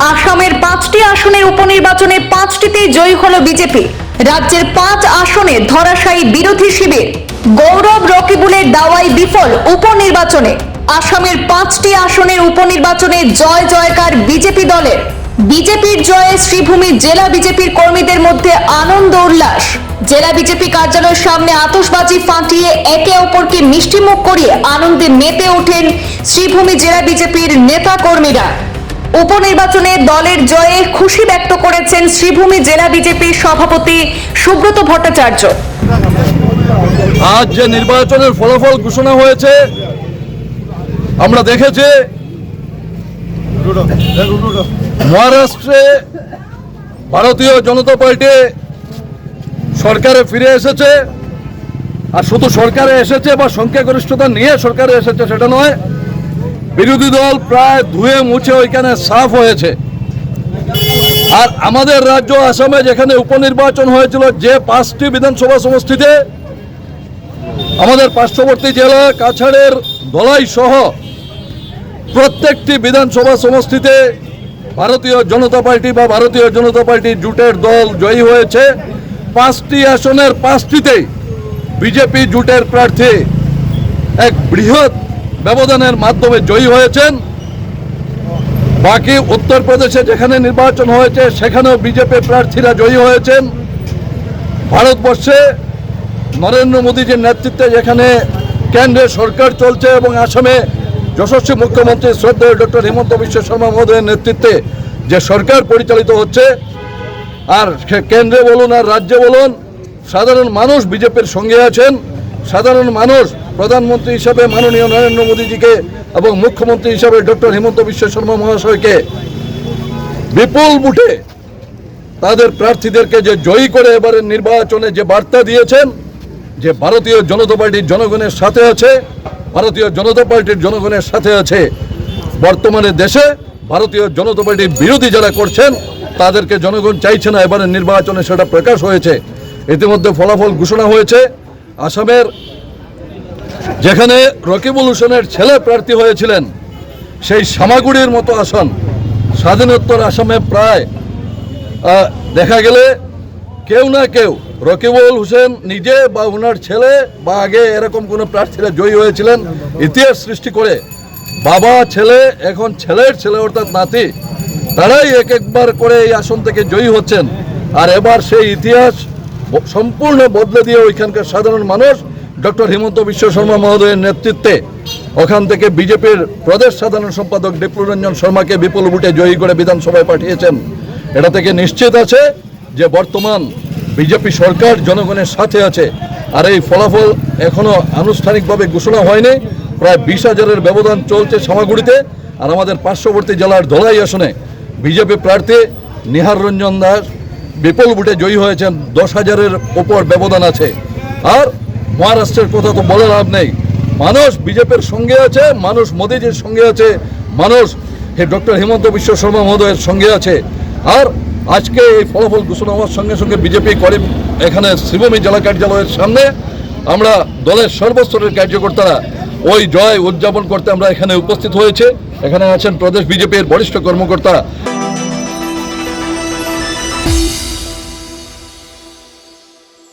আসামের পাঁচটি আসনের উপনির্বাচনে পাঁচটিতেই জয়ী হল বিজেপি। রাজ্যের পাঁচ আসনে ধরাশায়ী বিরোধী শিবির, গৌরব রকিবুলের দাওয়াই বিফল উপনির্বাচনে। আসামের পাঁচটি আসনের উপনির্বাচনে জয় জয়কার বিজেপি দলের। বিজেপির জয়ে শ্রীভূমি জেলা বিজেপির কর্মীদের মধ্যে আনন্দ উল্লাস। জেলা বিজেপি কার্যালয়ের সামনে আতশবাজি ফাটিয়ে একে অপরকে মিষ্টিমুখ করিয়ে আনন্দে মেতে ওঠেন শ্রীভূমি জেলা বিজেপির নেতা কর্মীরা। উপনির্বাচনে দলের জয়ে খুশি ব্যক্ত করেছেন শ্রীভূমি জেলা বিজেপির সভাপতি সুব্রত ভট্টাচার্য। আজ যে নির্বাচনের ফলাফল ঘোষণা হয়েছে, আমরা দেখেছি মহারাষ্ট্রে ভারতীয় জনতা পার্টি সরকারে ফিরে এসেছে, আর শুধু সরকারে এসেছে বা সংখ্যাগরিষ্ঠতা নিয়ে সরকারে এসেছে সেটা নয় বিরোধী দল প্রায় ধুয়ে মুছে ওইখানে সাফ হয়েছে। আর আমাদের রাজ্য আসামে যেখানে উপনির্বাচন হয়েছিল যে পাঁচটি বিধানসভা সমষ্টিতে, আমাদের পার্শ্ববর্তী জেলা, কাছাড়ের ধলাই সহ প্রত্যেকটি বিধানসভা সমষ্টিতে ভারতীয় জনতা পার্টি বা ভারতীয় জনতা পার্টি জুটের দল জয়ী হয়েছে। পাঁচটি আসনের পাঁচটিতেই বিজেপি জুটের প্রার্থী এক বৃহৎ ব্যবধানের মাধ্যমে জয়ী হয়েছেন। বাকি উত্তরপ্রদেশে যেখানে নির্বাচন হয়েছে, সেখানেও বিজেপি প্রার্থীরা জয়ী হয়েছেন। ভারতবর্ষে নরেন্দ্র মোদীজির নেতৃত্বে যেখানে কেন্দ্রে সরকার চলছে এবং আসামে যশস্বী মুখ্যমন্ত্রী শ্রদ্ধেয় ডক্টর হিমন্ত বিশ্ব শর্মা মহোদয়ের নেতৃত্বে যে সরকার পরিচালিত হচ্ছে, আর কেন্দ্রে বলুন আর রাজ্যে বলুন, সাধারণ মানুষ বিজেপির সঙ্গে আছেন। সাধারণ মানুষ প্রধানমন্ত্রী হিসাবে মাননীয় নরেন্দ্র মোদীজিকে এবং মুখ্যমন্ত্রী হিসাবে ডক্টর হিমন্ত বিশ্ব শর্মা মহাশয়কে বিপুল বুটে তাদের প্রার্থীদেরকে যে জয়ী করে এবারের নির্বাচনে যে বার্তা দিয়েছেন, যে ভারতীয় জনতা পার্টির জনগণের সাথে আছে, ভারতীয় জনতা পার্টির জনগণের সাথে আছে, বর্তমানে দেশে ভারতীয় জনতা পার্টির বিরোধী যারা করছেন, তাদেরকে জনগণ চাইছে না এবারের নির্বাচনে সেটা প্রকাশ হয়েছে। ইতিমধ্যে ফলাফল ঘোষণা হয়েছে। আসামের যেখানে রকিবুল হোসেনের ছেলে প্রার্থী হয়েছিলেন, সেই সামাগুড়ির মতো আসন স্বাধীনোত্তর আসামে প্রায় দেখা গেলে কেউ না কেউ রকিবুল হোসেন নিজে বা ওনার ছেলে বা আগে এরকম কোনো প্রার্থীরা জয়ী হয়েছিলেন, ইতিহাস সৃষ্টি করে বাবা, ছেলে, এখন ছেলের ছেলে অর্থাৎ নাতি, তারাই এক একবার করে এই আসন থেকে জয়ী হচ্ছেন। আর এবার সেই ইতিহাস সম্পূর্ণ বদলে দিয়ে ওইখানকার সাধারণ মানুষ ডক্টর হিমন্ত বিশ্ব শর্মা মহোদয়ের নেতৃত্বে ওখান থেকে বিজেপির প্রদেশ সাধারণ সম্পাদক বিপুল রঞ্জন শর্মাকে বিপুল ভোটে জয়ী করে বিধানসভায় পাঠিয়েছেন। এটা থেকে নিশ্চিত আছে যে বর্তমান বিজেপি সরকার জনগণের সাথে আছে। আর এই ফলাফল এখনও আনুষ্ঠানিকভাবে ঘোষণা হয়নি। প্রায় বিশ হাজারের ব্যবধান চলছে সামাগুড়িতে। আর আমাদের পার্শ্ববর্তী জেলার ধলাই আসনে বিজেপি প্রার্থী নিহার রঞ্জন দাস বিপুল ভোটে জয়ী হয়েছেন। দশ হাজারের ওপর ব্যবধান আছে। আর মহারাষ্ট্রের কথা তো বলে লাভ নেই। মানুষ বিজেপির সঙ্গে আছে, মানুষ মোদীজির সঙ্গে আছে, মানুষ হে ডক্টর হিমন্ত বিশ্ব শর্মা মহোদয়ের সঙ্গে আছে। আর আজকে এই ফলাফল ঘোষণা হওয়ার সঙ্গে সঙ্গে বিজেপি করে এখানে শিবমী জেলা কার্যালয়ের সামনে আমরা দলের সর্বস্তরের কার্যকর্তারা ওই জয় উদযাপন করতে আমরা এখানে উপস্থিত হয়েছে। এখানে আছেন প্রদেশ বিজেপির বরিষ্ঠ কর্মকর্তা